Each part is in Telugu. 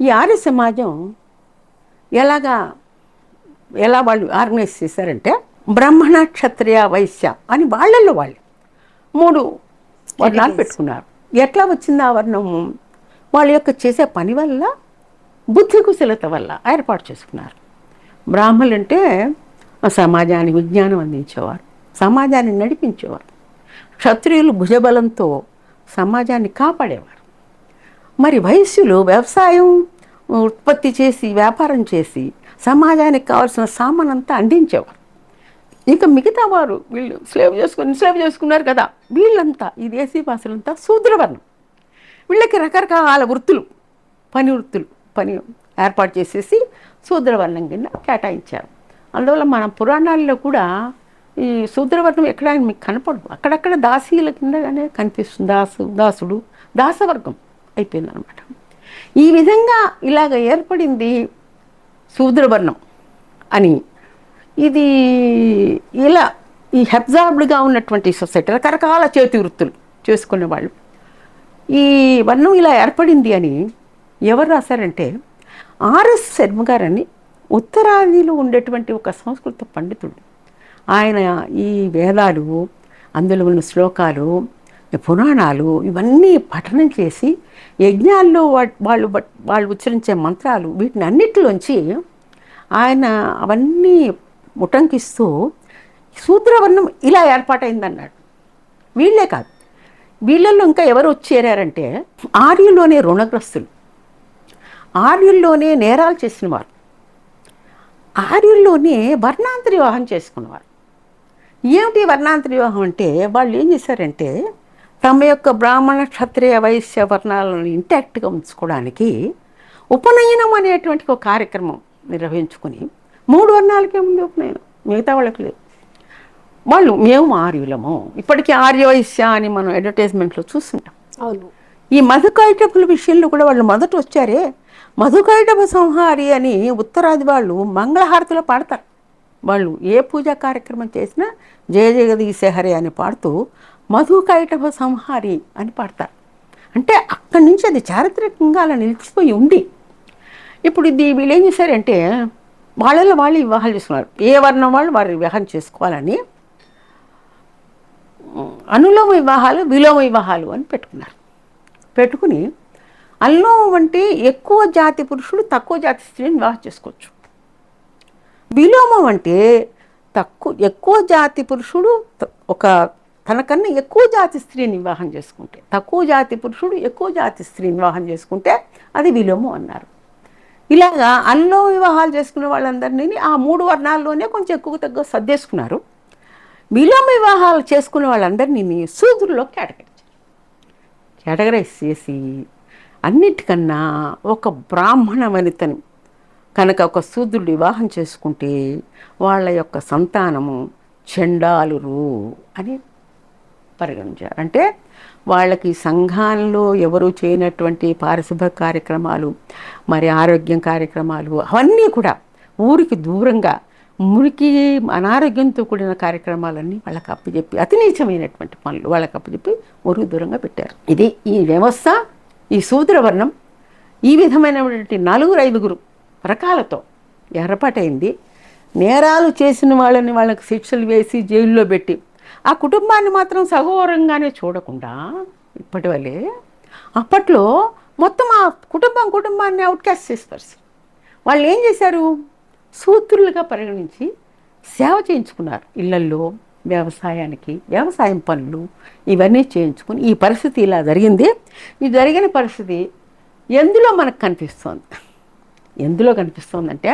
ఈ ఆర్య సమాజం ఎలాగా ఎలా వాళ్ళు ఆర్గనైజ్ చేశారంటే బ్రాహ్మణ క్షత్రియ వైశ్య అని వాళ్ళల్లో వాళ్ళు మూడు వర్ణాలు పెట్టుకున్నారు ఎట్లా వచ్చింది ఆ వర్ణము వాళ్ళ యొక్క చేసే పని వల్ల బుద్ధి కుశలత వల్ల ఏర్పాటు చేసుకున్నారు. బ్రాహ్మణులు అంటే ఆ సమాజానికి విజ్ఞానం అందించేవారు సమాజాన్ని నడిపించేవారు. క్షత్రియులు భుజబలంతో సమాజాన్ని కాపాడేవారు. మరి వైశ్యులు వ్యవసాయం ఉత్పత్తి చేసి వ్యాపారం చేసి సమాజానికి కావాల్సిన సామాన్ అంతా అందించేవారు. ఇంకా మిగతా వారు వీళ్ళు స్లేవ్ చేసుకుని స్లేవ్ చేసుకున్నారు కదా వీళ్ళంతా ఈ దేశీ భాషలంతా శూద్రవర్ణం. వీళ్ళకి రకరకాల వృత్తులు పని వృత్తులు పని ఏర్పాటు చేసేసి శూద్రవర్ణం కింద కేటాయించారు. అందువల్ల మన పురాణాల్లో కూడా ఈ శూద్రవర్ణం ఎక్కడ మీకు కనపడదు. అక్కడక్కడ దాసీల కిందగానే కనిపిస్తుంది దాసు దాసుడు దాసవర్గం. అయిపోయింది అనమాట ఈ విధంగా ఇలాగ ఏర్పడింది శూద్రవర్ణం అని. ఇది ఇలా ఈ హెబ్జార్బ్డ్గా ఉన్నటువంటి సొసైటీ రకరకాల చేతి వృత్తులు చేసుకునే వాళ్ళు. ఈ వర్ణం ఇలా ఏర్పడింది అని ఎవరు రాశారంటే ఆర్ఎస్ శర్మ గారని ఉత్తరాదిలో ఉండేటువంటి ఒక సంస్కృత పండితుడు. ఆయన ఈ వేదాలు అందులో ఉన్న శ్లోకాలు పురాణాలు ఇవన్నీ పఠనం చేసి యజ్ఞాల్లో వాళ్ళు వాళ్ళు ఉచ్చరించే మంత్రాలు వీటిని అన్నిటిలోంచి ఆయన అవన్నీ ఉటంకిస్తూ సూత్రవర్ణం ఇలా ఏర్పాటైందన్నాడు. వీళ్ళే కాదు. వీళ్ళల్లో ఇంకా ఎవరు వచ్చి చేరారంటే ఆర్యుల్లోనే రుణగ్రస్తులు. ఆర్యుల్లోనే నేరాలు చేసిన వారు ఆర్యుల్లోనే వర్ణాంతర వివాహం చేసుకున్నవారు. ఏమిటి వర్ణాంతర వివాహం అంటే వాళ్ళు ఏం చేశారంటే తమ యొక్క బ్రాహ్మణ క్షత్రియ వైశ్య వర్ణాలను ఇంటాక్ట్గా ఉంచుకోవడానికి ఉపనయనం అనేటువంటి ఒక కార్యక్రమం నిర్వహించుకుని మూడు వర్ణాలకే ఉంది ఉపనయనం. మిగతా వాళ్ళకి లేదు. వాళ్ళు మేము ఆర్యులము. ఇప్పటికీ ఆర్యవైశ్య అని మనం అడ్వర్టైజ్మెంట్లో చూస్తుంటాం. అవును. ఈ మధుకైటపుల విషయంలో కూడా వాళ్ళు మొదట వచ్చారే. మధుకైటభ సంహారి అని ఉత్తరాది వాళ్ళు మంగళహారతిలో పాడతారు. వాళ్ళు ఏ పూజా కార్యక్రమం చేసినా జయ జగదీశ హరి అని పాడుతూ మధుకైటభ సంహారి అని పాడతారు. అంటే అక్కడి నుంచి అది చారిత్రకంగా అలా నిలిచిపోయి ఉంది ఇప్పుడు ఇది వీళ్ళు ఏం చేశారంటే వాళ్ళలో వాళ్ళు వివాహాలు చేసుకున్నారు. ఏ వర్ణం వాళ్ళు వారి వివాహం చేసుకోవాలని అనులోమ వివాహాలు విలోమ వివాహాలు అని పెట్టుకున్నారు. పెట్టుకుని అనులోమం అంటే ఎక్కువ జాతి పురుషుడు తక్కువ జాతి స్త్రీని వివాహం చేసుకోవచ్చు. విలోమం అంటే తక్కువ ఎక్కువ జాతి పురుషుడు ఒక తనకన్నా ఎక్కువ జాతి స్త్రీని వివాహం చేసుకుంటే తక్కువ జాతి పురుషుడు ఎక్కువ జాతి స్త్రీని వివాహం చేసుకుంటే అది విలోమం అన్నారు. ఇలాగా అల్లో వివాహాలు చేసుకునే వాళ్ళందరినీ ఆ మూడు వర్ణాల్లోనే కొంచెం ఎక్కువ తగ్గ సర్దేసుకున్నారు. విలోమ వివాహాలు చేసుకునే వాళ్ళందరినీ సూదుల్లో కేటగరించారు కేటగరైజ్ చేసి అన్నిటికన్నా ఒక బ్రాహ్మణ వనితని కనుక ఒక సూదుడు వివాహం చేసుకుంటే వాళ్ళ యొక్క సంతానము చెండాలురు అని పరిగణించారు అంటే వాళ్ళకి సంఘాలలో ఎవరు చేయనటువంటి పారిశుభ్ర కార్యక్రమాలు మరి ఆరోగ్యం కార్యక్రమాలు అవన్నీ కూడా ఊరికి దూరంగా మురికి అనారోగ్యంతో కూడిన కార్యక్రమాలన్నీ వాళ్ళకి అప్పచెప్పి అతి నీచమైనటువంటి పనులు వాళ్ళకి అప్పచెప్పి ఊరికి దూరంగా పెట్టారు. ఇది ఈ వ్యవస్థ ఈ శూద్రవర్ణం ఈ విధమైనటువంటి నలుగురు ఐదుగురు రకాలతో ఏర్పాటైంది. నేరాలు చేసిన వాళ్ళని వాళ్ళకి శిక్షలు వేసి జైల్లో పెట్టి ఆ కుటుంబాన్ని మాత్రం సగౌరవంగానే చూడకుండా ఇప్పటి వల్లే అప్పట్లో మొత్తం ఆ కుటుంబం కుటుంబాన్ని అవుట్కాస్ట్ చేస్తారు వాళ్ళు ఏం చేశారు? సూత్రులుగా పరిగణించి సేవ చేయించుకున్నారు. ఇళ్ళల్లో వ్యవసాయానికి వ్యవసాయం పనులు ఇవన్నీ చేయించుకుని ఈ పరిస్థితి ఇలా జరిగింది. ఈ జరిగిన పరిస్థితి ఎందులో మనకు కనిపిస్తోంది? ఎందులో కనిపిస్తోందంటే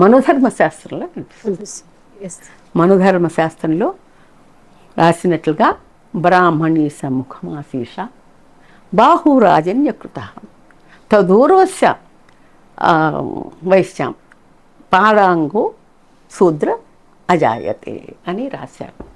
మనోధర్మ శాస్త్రంలో కనిపిస్తుంది. మనుధర్మ శాస్త్రంలో రాసినట్లుగా బ్రాహ్మణి సముఖమాశీష బాహురాజన్యకృత. తదూర్వస్య ఆ, వైశ్యాం పాడాంగు శూద్ర అజాయతే అని రాశారు.